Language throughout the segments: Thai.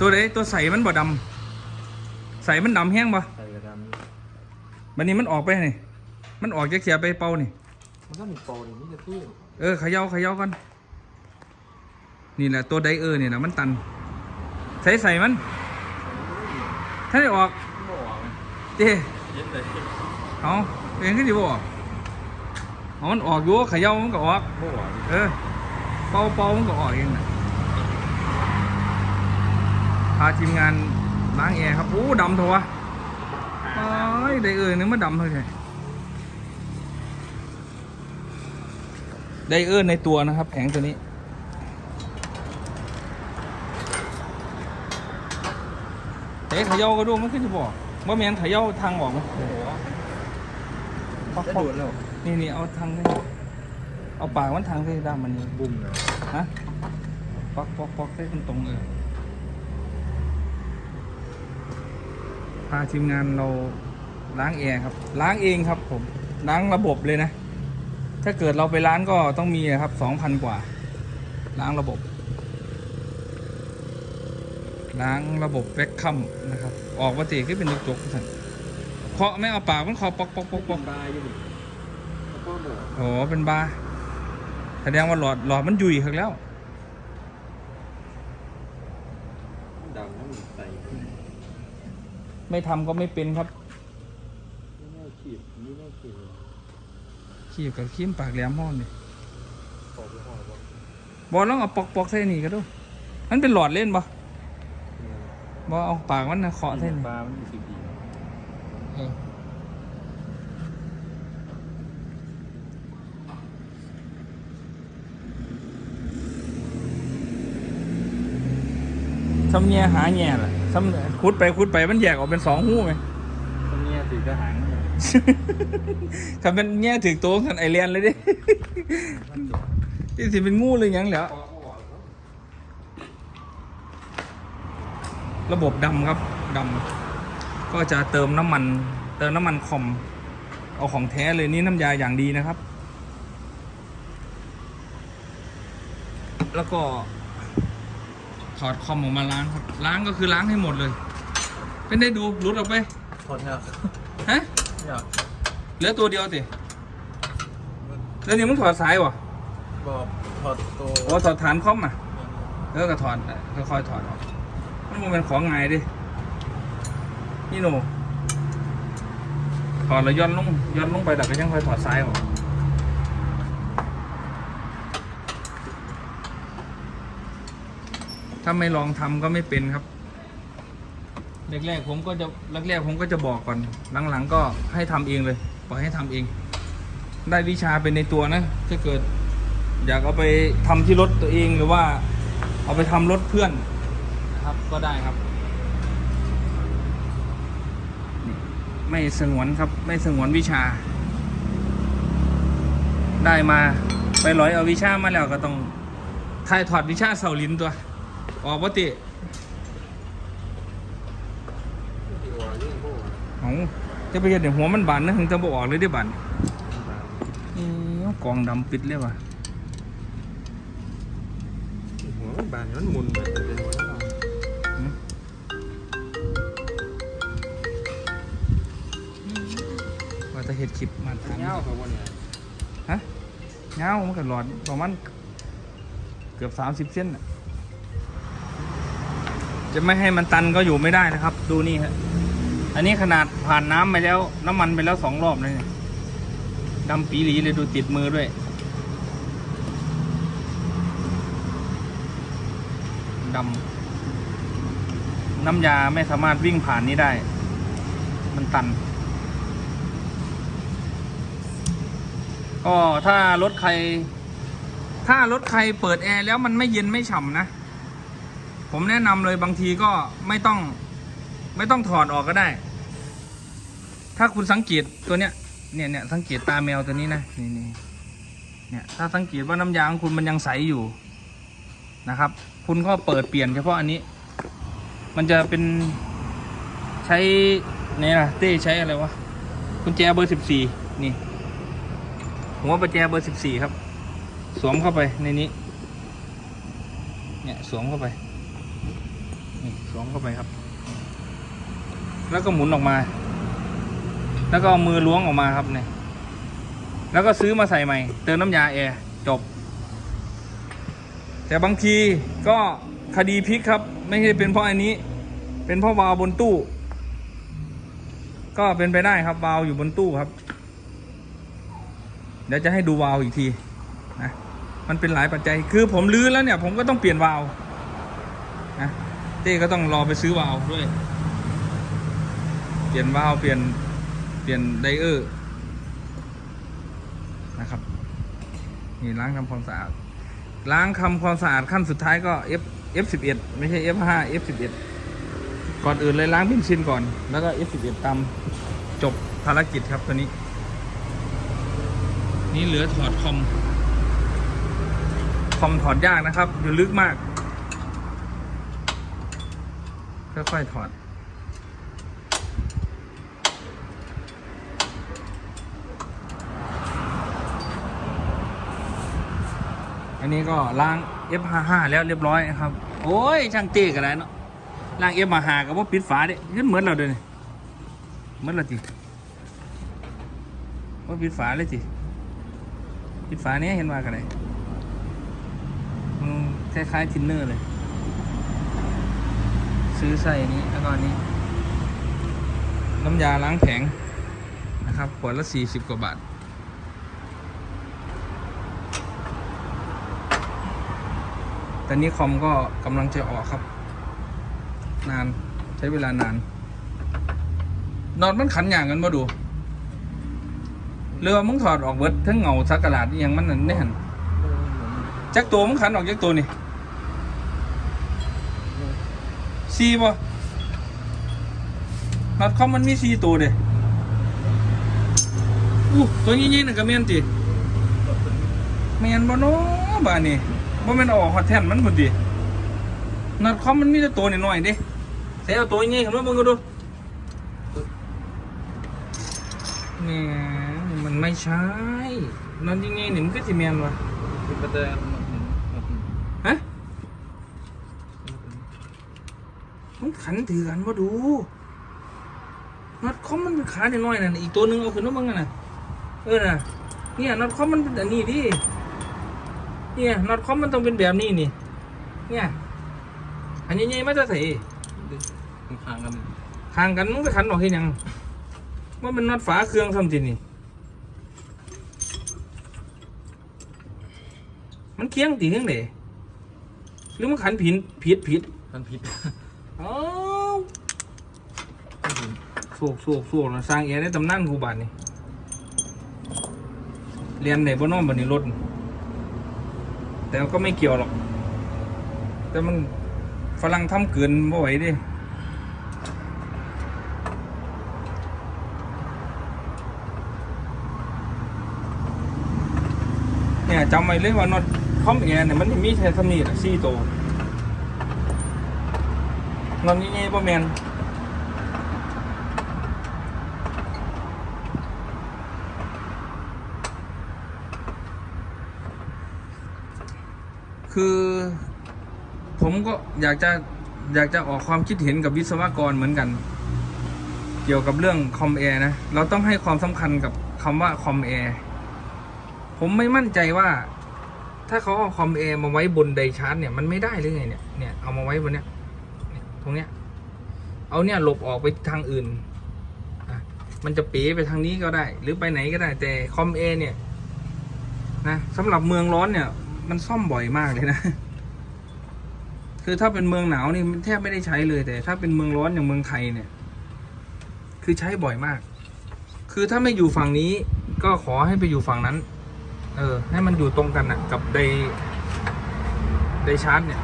ตัวไหนตัวใสมันบ่ดำใสมันดำแห้งบ่ใส่กระดบันนี้มันออกไปนี่มันออกจะเขียไปเป่านี่ำมันก็มีโปรนี่นี่จะตู้เออเขย่าเขย่ากันนี่แหละตัวไดเออร์เนี่ยนะมันตัน ใส่ใส่มัน ถ้าได้ออกโม่ออกไหมเจ้เย็นเลยเอาเป็นขึ้นดีบ่ออกเอามันออกอยู่เขย่ามันก็ออกโม่ออกเออเป่าเป่ามันก็ออกเองนะ พาทีมงานล้างแอร์ครับโอ้ดำเถอะวะโอ้ยไดเออร์นึกมาดำเท่าไหร่ไดเออร์ในตัวนะครับแผงตัวนี้เฮ้ยเขย่าก็ดูมันขึ้นจะบอกว่าแมนเขย่าทางออกมั้ยโอ้โหป๊อกจะป๊อกดูดแล้วนี่นี่เอาทางนี้เอาปากมันทางที่ด้ามมันนี่บุ้มเลยฮะป๊อกป๊อกป๊อกได้ตรงตรงๆเออ พาทีมงานเราล้างแอร์ครับ ล้างเองครับผมล้างระบบเลยนะ ถ้าเกิดเราไปล้างก็ต้องมีอะครับสองพันกว่า ล้างระบบ ล้างระบบแวคคัมนะครับ ออกมาตีขึ้นเป็นจกๆสั่นเคาะไม่เอาปากมันเคาะปอกปอกปอกปอกบายอยู่ดิแล้วก็โม่โอ้เป็นบาร์แสดงว่าหลอดหลอดมันยุ่ยครับแล้ว ดำแล้วมันใส่ ไม่ทำก็ไม่เป็นครับนี่แม่ขีดนี่แม่ขีดเลยขีบกับขีมปากแหลมห้อนเลยปอกไปห่อปอกบอลลองเอาปอกปอกใส่นี่ก็ดูมันเป็นหลอดเล่นปะบอเอาปากมันนะเคาะใส่นี่ปลามันมีสีดีเออทำแง่หาแง่ล่ะ ทำคุดไปคุดไปมันแยกออกเป็นสองหูไหมตรงเนี้ยสีกระหังเนี่ยคันเป็นแง่ถึงโตกันไอเลียนเลยดิที่สิเป็นงูเลยหยังแหล้วปอกก็ออกแล้วระบบดำครับดำก็จะเติมน้ำมัน เติมน้ำมันคอม เอาของแท้เลยนี่น้ำยาอย่างดีนะครับ แล้วก็ ถอดคอมออกมาล้างครับล้างก็คือล้างให้หมดเลย เป็นได้ดูรุดออกไปทนครับฮะอยากเหลือตัวเดียวสิแล้วนี่มึงถอดสายวะบอกถอดตัวโอ้ถอดฐานคอมอะเออก็ถอดค่อยๆถอดออกมันบ่เป็นของไงายดินี่หนูถอดแล้วย้อนลงย้อนลงไปแต่ก็ยังค่อยถอดซ้ายออก ถ้าไม่ลองทำก็ไม่เป็นครับแรกๆผมก็จะแรกๆผมก็จะบอกก่อน หลังๆ ก็ให้ทำเองเลยปล่อยให้ทำเอง ได้วิชาเป็นในตัวนะถ้าเกิด อยากเอาไปทำที่รถตัวเองหรือว่า เอาไปทำรถเพื่อนนะครับก็ได้ครับนี่ไม่สงวนครับไม่สงวนวิชา ได้มาไปร้อยเอาวิชามาแล้วก็ต้องถ่ายถอดวิชาเสาลินตัว ออกปติที่หัวเรื่องพวกของจะไปเห็นเดี๋ยวหัวมันบานนะถึงจะบออกเลยได้บานนี่กองดำปิดเลยว่ะหัวมันบานมันหมุนไปเป็นหัวเราว่าจะเห็ดคลิปมาทำเงาของวันเนี่ยฮะเงามันก็หลอดประมาณเกือบสามสิบเส้นน่ะ จะไม่ให้มันตันก็อยู่ไม่ได้นะครับ ดูนี่ฮะอันนี้ขนาดผ่านน้ำไปแล้ว น้ำมันไปแล้วสองรอบเลยเนี่ยดำปีหลีเลยดูติดมือด้วยดำน้ำยาไม่สามารถวิ่งผ่านนี้ได้ มันตัน ก็ถ้ารถใคร ถ้ารถใครเปิดแอร์แล้วมันไม่เย็นไม่ฉ่ำนะ ผมแนะนำเลยบางทีก็ไม่ต้องไม่ต้องถอดออกก็ได้ ถ้าคุณสังเกตตัวเนี้ยเนี่ยเนี่ยสังเกตตาแมวตัวนี้นะนี่นี่เนี่ยถ้าสังเกตว่าน้ำยาของคุณมันยังใสอยู่นะครับ คุณก็เปิดเปลี่ยนเฉพาะอันนี้ มันจะเป็นใช้เนี่ยนะเต้ใช้อะไรวะกุญแจเบอร์สิบสี่นี่ผมว่ากุญแจเบอร์สิบสี่ครับ สวมเข้าไปในนี้ เนี่ยสวมเข้าไป สวมเข้าไปครับ แล้วก็หมุนออกมา แล้วก็เอามือล้วงออกมาครับเนี่ย แล้วก็ซื้อมาใส่ใหม่ เติมน้ำยาแอร์จบ แต่บางทีก็คดีพลิกครับ ไม่ใช่เป็นเพราะอันนี้ เป็นเพราะวาล์วบนตู้ ก็เป็นไปได้ครับวาล์วอยู่บนตู้ครับ เดี๋ยวจะให้ดูวาล์วอีกทีนะมันเป็นหลายปัจจัย คือผมลื้อแล้วเนี่ย ผมก็ต้องเปลี่ยนวาล์ว เต้ก็ต้องรอไปซื้อวาล์วด้วย เปลี่ยนวาล์วเปลี่ยนเปลี่ยนไดเออร์นะครับนี่ล้างทำความสะอาดล้างทำความสะอาดขั้นสุดท้ายก็ F F11 ไม่ใช่ F5 F11 ก่อนอื่นเลยล้างเบนซินก่อน แล้วก็ F11 ตามจบภารกิจครับตัวนี้ นี่เหลือถอดคอม คอมถอดยากนะครับ อยู่ลึกมาก ค่อยๆถอด อันนี้ก็ล้าง F55 แล้วเรียบร้อยครับ โอ้ย ช่างเจ๊กันแล้วเนาะล้าง F55 กับว่าปิดฝาด้ขึ้นเหมือนเราเด้นี่เหมือนเราจีว่าปิดฝาเลยจีปิดฝาเนี้ยเห็นว่ากันเลยมันคล้ายๆทินเนอร์เลย ซื้อใส่นี้แล้วก็นนี้ น้ำยาล้างแผงนะครับขวดละสี่สิบกว่าบาท ตอนนี้คอมก็กำลังจะออกครับ นานใช้เวลานาน นอนมันขันอย่างกันมาดู เรือมึงถอดออกเบิดทั้งเงาสักกระดาษยังมันนั่นได้หันจักตัวมึงขันออกจักตัวนี่ สี่ป่ะนัดคอมมันมีสี่ตัวเด้อู้ตัวนี้ยี่ๆน่ะก็แม่นติแม่นบ่เนาะบ้านนี่บ่แม่นออกฮอตแทนมันพุ่นตินัดคอมมันมีแต่ตัวน้อยๆเด้ใส่เอาตัวนี้ขึ้นมาเบิ่งก็ดูแหมมันไม่ใช่นัดยังไงนี่มันก็สิแม่นวะที่ประเด็น ฮะมัน ขันถือกันว่าดูน็อตคอมมันเป็นขาหน่อยๆน่ะอีกตัวหนึ่งเอาขึ้นมาบ้างน่ะเออน่ะเนี่ยน็อตคอมมันเป็นอันนี้ดิเนี่ยน็อตคอมมันต้องเป็นแบบนี้นี่ เนี่ย อันใหญ่ๆมาจะใส่ห่างกันห่างกันมึงไปขันออกให้ยังว่ามันน็อตฝาเครื่องซ้ำจินี่มันเคียงตีเคียงเดหรือมันขันผิดผิดผิดกันผิด เอ้าโศกโศกโศกนะสร้างแอร์ในตำนานกูบาทนี่เรียนไหนบ่น้อมบันนี้รถแต่ก็ไม่เกี่ยวหรอก แต่มันฝรั่งทำเกินบ่ไหวดิเนี่ยจำไว้เลยว่าน็อตคอมแอร์เนี่ยมันมีแค่สำนีแหละสี่ตัว นอนยี่ๆบ่แมนคือผมก็อยากจะอยากจะออกความคิดเห็นกับวิศวกรเหมือนกัน เกี่ยวกับเรื่องคอมแอร์นะ เราต้องให้ความสำคัญกับคำว่าคอมแอร์ผมไม่มั่นใจว่า ถ้าเขาเอาคอมแอร์มาไว้บนไดชาร์จเนี่ยมันไม่ได้หรือไงเนี่ยเนี่ยเอามาไว้บนเนี้ยเนี่ย ตรงเนี้ย เอาเนี่ยหลบออกไปทางอื่นมันจะเป๋ไปทางนี้ก็ได้ หรือไปไหนก็ได้ แต่คอมเอเนี่ยนะสำหรับเมืองร้อนเนี่ย มันซ่อมบ่อยมากเลยนะ คือถ้าเป็นเมืองหนาวนี่แทบไม่ได้ใช้เลย แต่ ถ้าเป็นเมืองร้อนอย่างเมืองไทยเนี่ย คือใช้บ่อยมาก คือถ้าไม่อยู่ฝั่งนี้ ก็ขอให้ไปอยู่ฝั่งนั้น เออ ให้มันอยู่ตรงกันนะกับไดไดชาร์จเนี่ย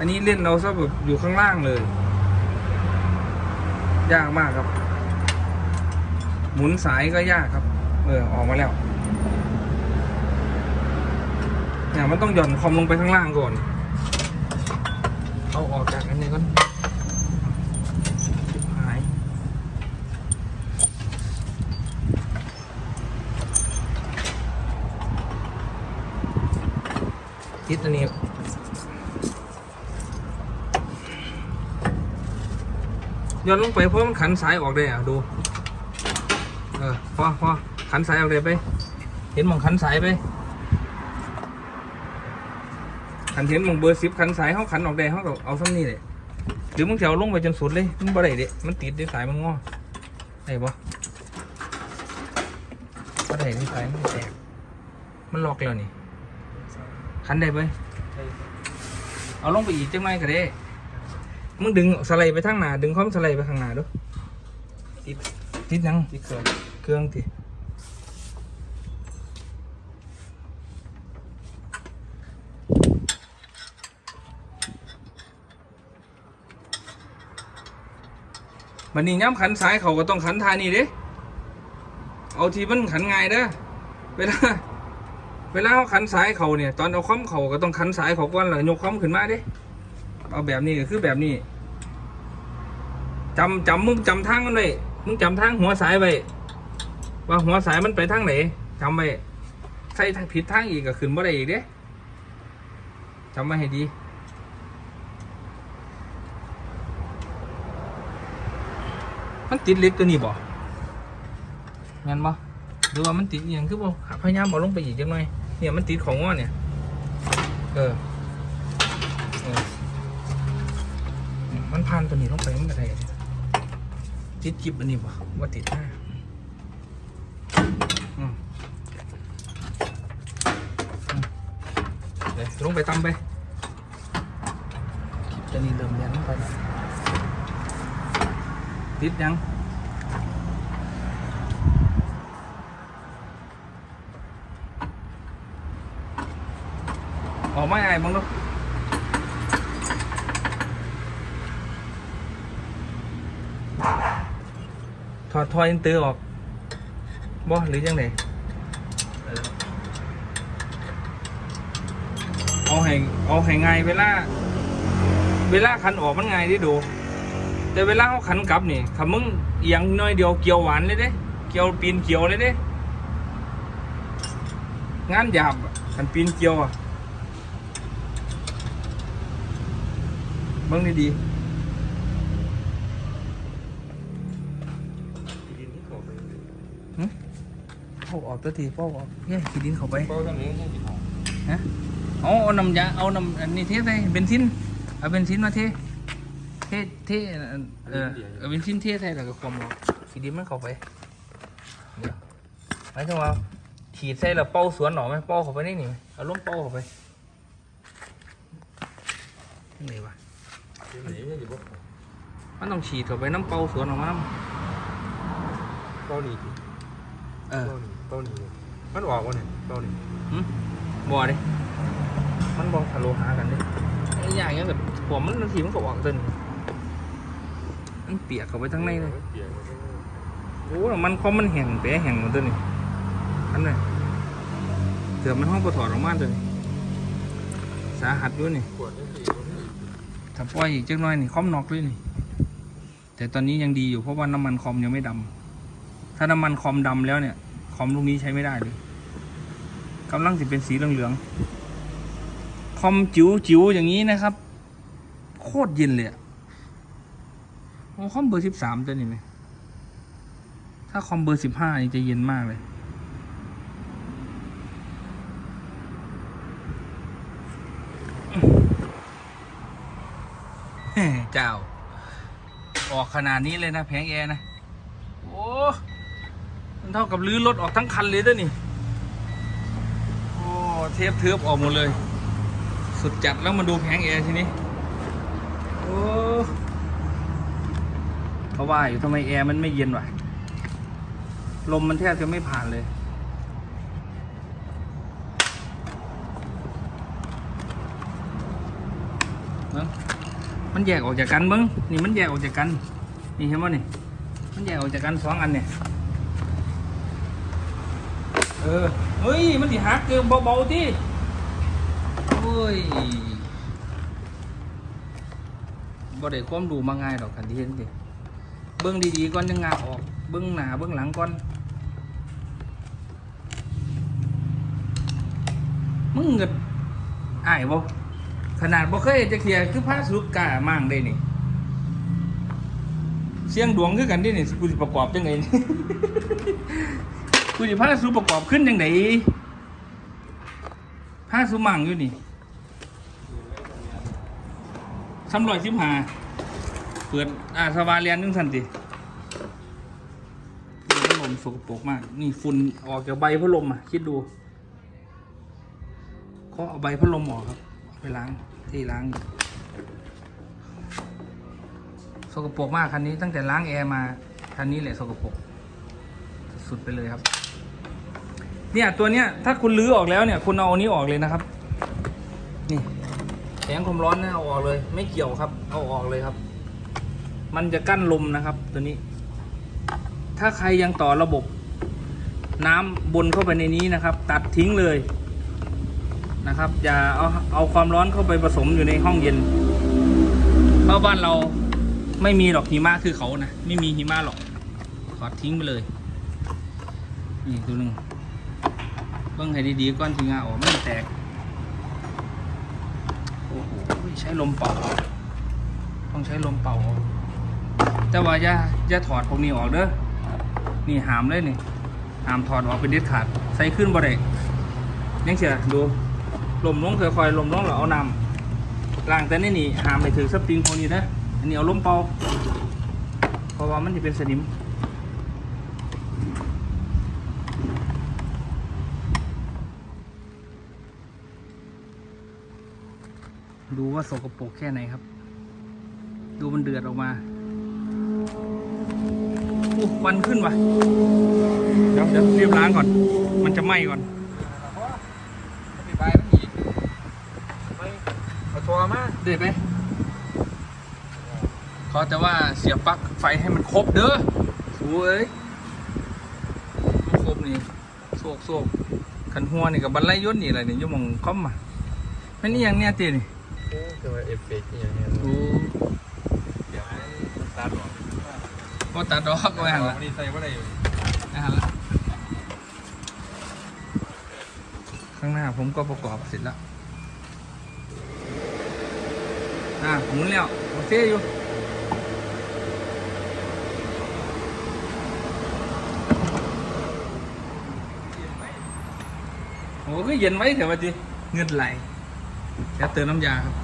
อันนี้เล่นเราซะแบบอยู่ข้างล่างเลย ยากมากครับ หมุนสายก็ยากครับ เออออกมาแล้วเนี่ยมันต้องหย่อนคอมลงไปข้างล่างก่อน เอาออกจากอันนี้ก่อนหาย ทิศอันนี้ ย้อนลงไปเพราะมันขันสายออกได้อะดู เออพอพอขันสายออกเลยไป เห็นหมองขันสายไปขันเห็นหมองเบอร์สิบขันสายเขาขันออกได้เขาก็เอาซ้ำนี่เลยหรือมึงจะเอาลงไปจนสุดเลยมันบ่ได้เด็มันติดในสายมันงอได้ปะบ่ได้ในสายมันแตกมันล็อกแล้วนี่ขันได้ไปเอาลงไปอีกจังไรก็ได้ มึงดึงสไลด์ไปทางหน้าดึงคอมสไลด์ไปข้างหน้าดูติดติดยังติดเครื่องเครื่องติมันนี่ย้ำขันซ้ายเขาก็ต้องขันทานี่เด้เอาทีมันขันง่ายเด้อเวลาเวลาเขาขันซ้ายเขาเนี่ย ตอนเอาคอมเขาก็ต้องขันซ้ายเขาก่อนแล้วยกคอมขึ้นมาเด้ เอาแบบนี้ก็คือแบบนี้จำจำมึงจำทางมันไว้มึงจำทางหัวสายไว้ว่าหัวสายมันไปทางไหนจำไว้ใส่ผิดทางอีกก็ขึ้นบ่ได้อีกเด้จำไว้ให้ดีมันติดเล็กตัวนี้บ่งั้นบ่หรือว่ามันติดอย่างคือบ่พยายามเอาลงไปอีกจังหน่อยเนี่ยมันติดของง้อเนี่ย เออ มันพันตัวนี้ลงไปมันก็ได้ติดจิบอันนี้บ่ว่าติดหน้าอืมอืมเดี๋ยวลงไปตำไปคลิปจะนี่เริ่มเรียนลงไปแล้วติดยังออกไม่ไอ้บ้างลูก อดทอยอินเตอร์ออกบ่หรือยังไงเอาให้เอาให้ง่ายเวลา เวลาขันออกมันง่ายที่ดู แต่เวลาเขาขันกลับนี่คำมึงเอียงหน้อยเดียวเกี่ยวหวานเลยเด้เกี่ยวปีนเกี่ยวเลยเด้งานหยาบขันปีนเกี่ยวอะเบิ่งดีดิ เขาออกตัวทีพ่อออกเฮ้ยขี้ดินเข้าไปเป้าทำนี้ต้องติดของฮะเอาเอาน้ำยาเอาน้ำอันนี้เทใส่เบนซินเอาเบนซินมาเทเทเทเออเอาเบนซินเทใส่แล้วก็ความร้อนสีดินมันเข้าไปเดี๋ยวหมายถึงว่าฉีดใส่แล้วเป่าสวนหนอไหมเป่าเข้าไปนี่นี่ไหมเอาล้มเป่าเข้าไปนี่ไงวะที่ไหนเนี่ยอยู่บ่มันต้องฉีดเข้าไปน้ำเป่าสวนออกมาน้เป้านี่ำเออ เป้านี่เป้านี่มันออกวะเนี่ยเป้านี่หึบ่ดิมันบอกทะลุหากันดิไอ้อย่างเงี้ยแบบผมมันบางทีมันก็ออกตึนมันเปียกเข้าไปทั้งในเลยเปลี่ยนมันก็โอ้มันคอมมันแห้งแปะแห้งหมดตัวนี่อันนี้เถื่อมันห้องปถอดออกมาตัวนี่สาหัสด้วยนี่ปวดนี่สิถ้าปล่อยอีกจักหน่อยนี่คอมนอกด้วยนี่แต่ตอนนี้ยังดีอยู่เพราะว่าน้ำมันคอมยังไม่ดำถ้าน้ำมันคอมดำแล้วเนี่ยค อมลูกนี้ใช้ไม่ได้เลยกำลังจะเป็นสีเหลืองๆคอมจิ๋วจิ๋วๆอย่างนี้นะครับ โคตรเย็นเลยอะคอมเบอร์สิบสามตัวนี่ไหมถ้าคอมเบอร์สิบห้านี่จะเย็นมากเลย เจ้า ออกขนาดนี้เลยนะแผงแอร์นะ โอ้ มันเท่ากับลื้อรถออกทั้งคันเลยด้อนี่ โอ้ เทปเทิบออกหมดเลย สุดจัดแล้วมาดูแผงแอร์ทีนี้ โอ้เขาว่าอยู่ทำไมแอร์มันไม่เย็นวะ ลมมันแทบจะไม่ผ่านเลยมันแยกออกจากกันเบิ้งนี่มันแยกออกจากกัน นี่เห็นป่ะนี่ มันแยกออกจากกันสองอันเนี่ย เออ เฮ้ย มันสิหักเกินเบาๆที่โอ้ยบ่ได้ความดูมาง่ายดอกคันที่เห็นสิเบิ้งดีๆก่อนยังงาออก เบิ้งหน้าเบิ้งหลังก่อน มึงเงิดอ้ายบ่ขนาดบ่เคยจะเคลียร์คือพระสุกกามั่งได้นี่ เสียงดวงคือกันเดินี่กูสิประกอบจังไงนี่ กูสิพระสุประกอบขึ้นจังไดพระสุมั่งอยู่นี่สำรอยสิบหาเปิดอาสวาเรียนนึงสันติพัดลมสกปรกมาก นี่ฝุ่นออกจากใบพัดลมอะ คิดดูเขาเอาใบพัดลมออกครับ ไปล้างที่ล้างสกปรกมากคันนี้ตั้งแต่ล้างแอร์มาคันนี้แหละสกปรกสุดไปเลยครับ เนี่ยตัวเนี้ยถ้าคุณลื้อออกแล้วเนี่ยคุณเอาอันนี้ออกเลยนะครับ นี่แสงความร้อนเนี่ยเอาออกเลย ไม่เกี่ยวครับ เอาออกเลยครับ มันจะกั้นลมนะครับ ตัวนี้ ถ้าใครยังต่อระบบ น้ำบนเข้าไปในนี้นะครับ ตัดทิ้งเลยนะครับ อย่าเอาเอาความร้อนเข้าไปผสมอยู่ในห้องเย็นเพราะบ้านเราไม่มีหรอกหิมะคือเขานะไม่มีหิมะหรอกขอทิ้งไปเลยนี่ตัวหนึ่ง บิ้งให้ดีๆก้อนทีงาออกไม่แตก โอ้โหใช้ลมเป่า ต้องใช้ลมเป่า แต่ว่าอย่าอย่าถอดพวกนี้ออกเด้อ นี่หามเลยนี่ หามถอดออกเป็นเด็ดขาด ใส่ขึ้นบ่ได้ยังเชียดูลมลงค่อยๆลมลงแล้วเอานำล้างแต่นี่นี่หามไปถือสปริงพวกนี้นะ อันนี้เอาลมเป่า เพราะว่ามันจะเป็นสนิม ดูว่าสกปรกแค่ไหนครับ ดูมันเดือดออกมาอู้ควันขึ้นว่ะ เดี๋ยวเดี๋ยวรีบล้างก่อน มันจะไหม้ก่อนไปไปมันอีกไปเอาตัวมาเดือดไหมขอแต่ว่าเสียบปลั๊กไฟให้มันครบเด้อโอ้ยมันครบนี่โศกโศกขันหัวนี่กับบรรลัยยศนี่อะไรนี่อยุ่หมองคอมอะไม่นี่ยังเนี่ยตีนี่โอ้ คือว่าเอฟเฟกต์อย่างเงี้ยโอ้เดี๋ยวตัดออกก็ตัดดอกก็ไม่หันละนี่ใส่ว่าอะไรอยู่ไม่หันละข้างหน้าผมก็ประกอบเสร็จแล้วอะหมุนแล้วโอเคอยู่โอ้ก็เย็นไว้เถอะวะจีเงินไหล แค่เติมน้ำยาครับ